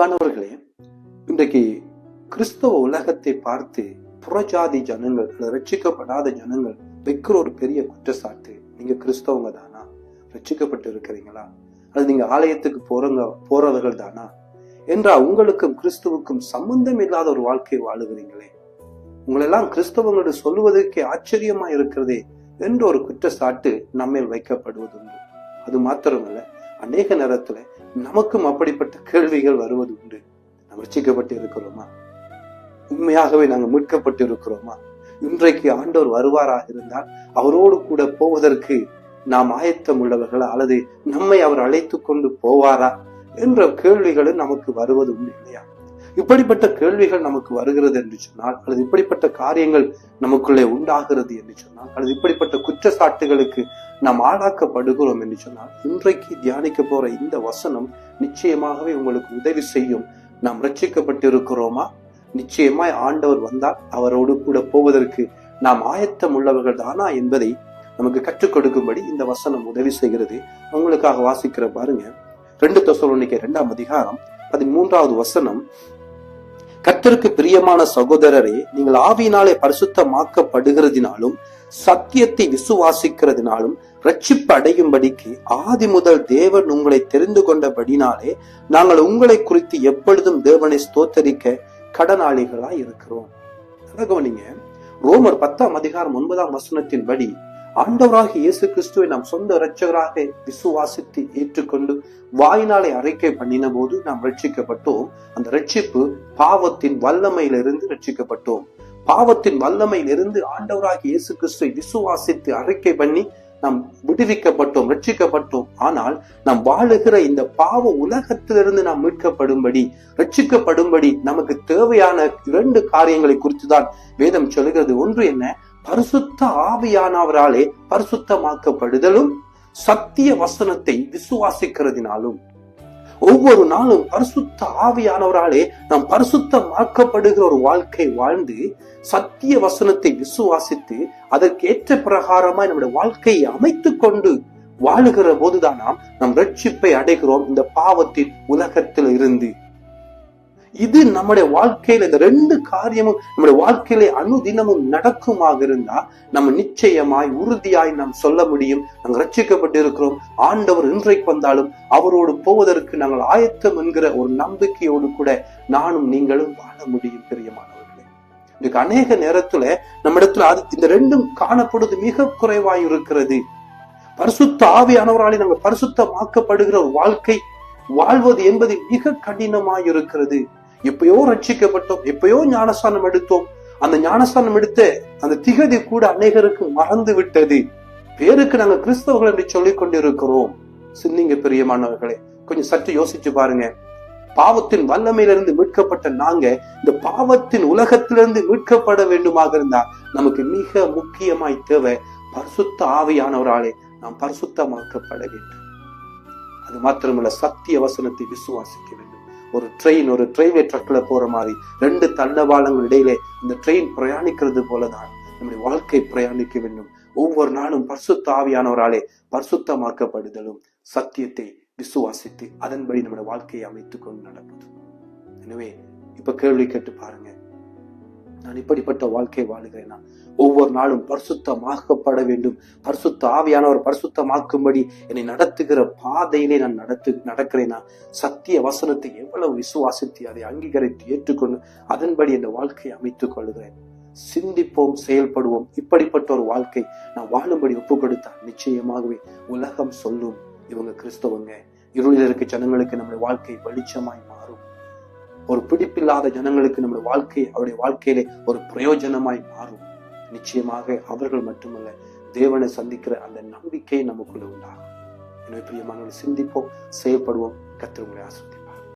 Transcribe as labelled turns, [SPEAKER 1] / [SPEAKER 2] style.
[SPEAKER 1] அன்பானவர்களே இன்றைக்கு கிறிஸ்தவ உலகத்தை பார்த்து புறஜாதி ஜனங்கள் அல்லது ரட்சிக்கப்படாத ஜனங்கள் வைக்கிற ஒரு பெரிய குற்றச்சாட்டு நீங்க கிறிஸ்தவங்க தானா? ரட்சிக்கப்பட்டு இருக்கிறீங்களா? அல்லது நீங்க ஆலயத்துக்கு போறவங்க போறவர்கள் தானா? என்றா உங்களுக்கும் கிறிஸ்துவுக்கும் சம்பந்தம் இல்லாத ஒரு வாழ்க்கை வாழுகிறீங்களே? உங்களெல்லாம் கிறிஸ்தவங்களோடு சொல்லுவதற்கே ஆச்சரியமா இருக்கிறதே என்ற ஒரு குற்றச்சாட்டு நம்மேல் வைக்கப்படுவதுண்டு. அது மாத்திரமல்ல அநேக நேரத்துல நமக்கும் அப்படிப்பட்ட கேள்விகள் வருவது உண்டு. நாம் ரட்சிக்கப்பட்டு இருக்கிறோமா உண்மையாகவே நாங்கள் மீட்கப்பட்டு இருக்கிறோமா இன்றைக்கு ஆண்டவர் வருவாராக இருந்தால் அவரோடு கூட போவதற்கு நாம் ஆயத்தம் உள்ளவர்களா? அல்லது நம்மை அவர் அழைத்து கொண்டு போவாரா? என்ற கேள்விகளும் நமக்கு வருவது உண்டு இல்லையா? இப்படிப்பட்ட கேள்விகள் நமக்கு வருகிறது என்று சொன்னால் அல்லது இப்படிப்பட்ட காரியங்கள் நமக்குள்ளே உண்டாகிறது என்று சொன்னால் அல்லது இப்படிப்பட்ட குற்றச்சாட்டுகளுக்கு நாம் ஆளாக்கப்படுகிறோம் என்று சொன்னால் இன்றைக்கு தியானிக்க போற இந்த வசனம் நிச்சயமாகவே உங்களுக்கு உதவி செய்யும். நாம் ரட்சிக்கப்பட்டிருக்கிறோமா? நிச்சயமாய் ஆண்டவர் வந்தால் அவரோடு கூட போவதற்கு நாம் ஆயத்தம் உள்ளவர்கள் தானா என்பதை நமக்கு கற்றுக் கொடுக்கும்படி இந்த வசனம் உதவி செய்கிறது. உங்களுக்காக வாசிக்கிற பாருங்க. ரெண்டு தொசலோனிக்க இரண்டாம் அதிகாரம் பதிமூன்றாவது வசனம். கத்தருக்கு பிரியமான சகோதரரே நீங்கள் ஆவியினாலே பரிசுத்தமாக்கப்படுகிறதினாலும் சத்தியத்தை விசுவாசிக்கிறதுனாலும் ரட்சிப்பு அடையும்படிக்கு ஆதி முதல் தேவன் உங்களை தெரிந்து கொண்டபடினாலே நாங்கள் உங்களை குறித்து எப்பொழுதும் தேவனை ஸ்தோத்தரிக்க கடனாளிகளாய் இருக்கிறோம். கவனிங்க. ரோமர் பத்தாம் அதிகாரம் ஒன்பதாம் வசனத்தின்படி ஆண்டவராக இயேசு கிறிஸ்துவை நாம் சொந்த இரட்சகராக விசுவாசித்து ஏற்றுக்கொண்டு வாயினாலே அறிக்கை பண்ணின போது நாம் ரட்சிக்கப்பட்டோம் அந்த ரட்சிப்பு பாவத்தின் வல்லமையிலிருந்து ரட்சிக்கப்பட்டோம் பாவத்தின் வல்லமையிலிருந்து ஆண்டவராக இயேசு கிறிஸ்துவை விசுவாசித்து அறிக்கை பண்ணி நாம் விடுவிக்கப்பட்டோம் ரட்சிக்கப்பட்டோம் ஆனால் நாம் வாழுகிற இந்த பாவ உலகத்திலிருந்து நாம் மீட்கப்படும்படி ரட்சிக்கப்படும்படி நமக்கு தேவையான இரண்டு காரியங்களை குறித்துதான் வேதம் சொல்கிறது ஒன்று என்ன? பரிசுத்த ஆவியானவராலே பரிசுத்தமாக்கப்படுதலும் சத்திய வசனத்தை விசுவாசிக்கிறதினாலும் ஒவ்வொரு நாளும் பரிசுத்த ஆவியானவராலே நாம் பரிசுத்தமாக்கப்படுகிற ஒரு வாழ்க்கை வாழ்ந்து சத்திய வசனத்தை விசுவாசித்து அதற்கு ஏற்ற பிரகாரமாய் நம்முடைய வாழ்க்கையை அமைத்து கொண்டு வாழுகிற போதுதான் நாம் நம் ரட்சிப்பை அடைகிறோம். இந்த பாவத்தின் உலகத்தில் இருந்து இது நம்முடைய வாழ்க்கையில இந்த ரெண்டு காரியமும் நம்முடைய வாழ்க்கையில அனுதினமும் நடக்குமாக இருந்தா நம்ம நிச்சயமாய் உறுதியாய் நாம் சொல்ல முடியும். நாங்கள் ரட்சிக்கப்பட்டு இருக்கிறோம் ஆண்டவர் இன்றைக்கு வந்தாலும் அவரோடு போவதற்கு நாங்கள் ஆயத்தம் என்கிற ஒரு நம்பிக்கையோடு கூட நானும் நீங்களும் வாழ முடியும் பிரியமானவர்களே. இதுக்கு அநேக நேரத்துல நம்ம இடத்துல அது இந்த ரெண்டும் காணப்படுவது மிக குறைவாய் இருக்கிறது. பரிசுத்த ஆவியானவராலே நாங்கள் பரிசுத்தமாக்கப்படுகிற ஒரு வாழ்க்கை வாழ்வது என்பது மிக கடினமாய் இருக்கிறது. எப்பயோ ரட்சிக்கப்பட்டோம் எப்பயோ ஞானஸ்தானம் எடுத்தோம். அந்த ஞானஸ்தானம் எடுத்த அந்த திகதி கூட அநேகருக்கு மறந்து விட்டது. பேருக்கு நாங்க கிறிஸ்தவர்கள் என்று சொல்லிக் கொண்டிருக்கிறோம். சிந்திங்க பிரியமானவர்களே கொஞ்சம் சற்று யோசிச்சு பாருங்க. பாவத்தின் வல்லமையிலிருந்து மீட்கப்பட்ட நாங்க இந்த பாவத்தின் உலகத்திலிருந்து மீட்கப்பட வேண்டுமாக இருந்தா நமக்கு மிக முக்கியமாய் தேவை பரிசுத்த ஆவியானவராலே நாம் பரிசுத்தமாக்கப்பட வேண்டும். அது மாத்திரமல்ல சத்திய வசனத்தை விசுவாசிக்க வேண்டும். ஒரு ட்ரெயின் ஒரு ரயில்வே ட்ரக்ல போற மாதிரி ரெண்டு தண்டவாளங்கள் இடையிலே இந்த ட்ரெயின் பிரயாணிக்கிறது போலதான் நம்முடைய வாழ்க்கை பிரயாணிக்க வேண்டும். ஒவ்வொரு நாளும் பரிசுத்த ஆவியானவராலே பரிசுத்தமாக்கப்படுதலும் சத்தியத்தை விசுவாசித்து அதன்படி நம்முடைய வாழ்க்கையை அமைத்துக் கொண்டு நடப்பது. எனவே இப்ப கேள்வி கேட்டு பாருங்க. நான் இப்படிப்பட்ட வாழ்க்கை நான் ஒவ்வொரு நாளும் பரிசுத்தமாக்கப்பட வேண்டும். பரிசுத்த ஆவியானவர் பரிசுத்தமாக்கும்படி என்னை நடத்துகிற பாதையிலே நான் நடத்து நடக்கிறேனா? சத்திய வசனத்தை எவ்வளவு விசுவாசித்து அதை அங்கீகரித்து ஏற்றுக்கொண்டு அதன்படி இந்த வாழ்க்கையை அமைத்துக் கொள்கிறேன் சிந்திப்போம் செயல்படுவோம். இப்படிப்பட்ட ஒரு வாழ்க்கை நான் வாழும்படி ஒப்பு கொடுத்தால் நிச்சயமாகவே உலகம் சொல்லும் இவங்க கிறிஸ்தவங்க. இருளில் இருக்க ஜனங்களுக்கு நம்முடைய வாழ்க்கை வெளிச்சமாய் மாறும். ஒரு பிடிப்பில்லாத ஜனங்களுக்கு நம்முடைய வாழ்க்கை அவருடைய வாழ்க்கையிலே ஒரு பிரயோஜனமாய் மாறும். நிச்சயமாக அவர்கள் மட்டுமல்ல தேவனை சந்திக்கிற அந்த நம்பிக்கை நமக்குள்ள உண்டாகும். எனவே பிரியமானவர்கள் சிந்திப்போம் செயல்படுவோம். கத்திரங்களை ஆசிரியர்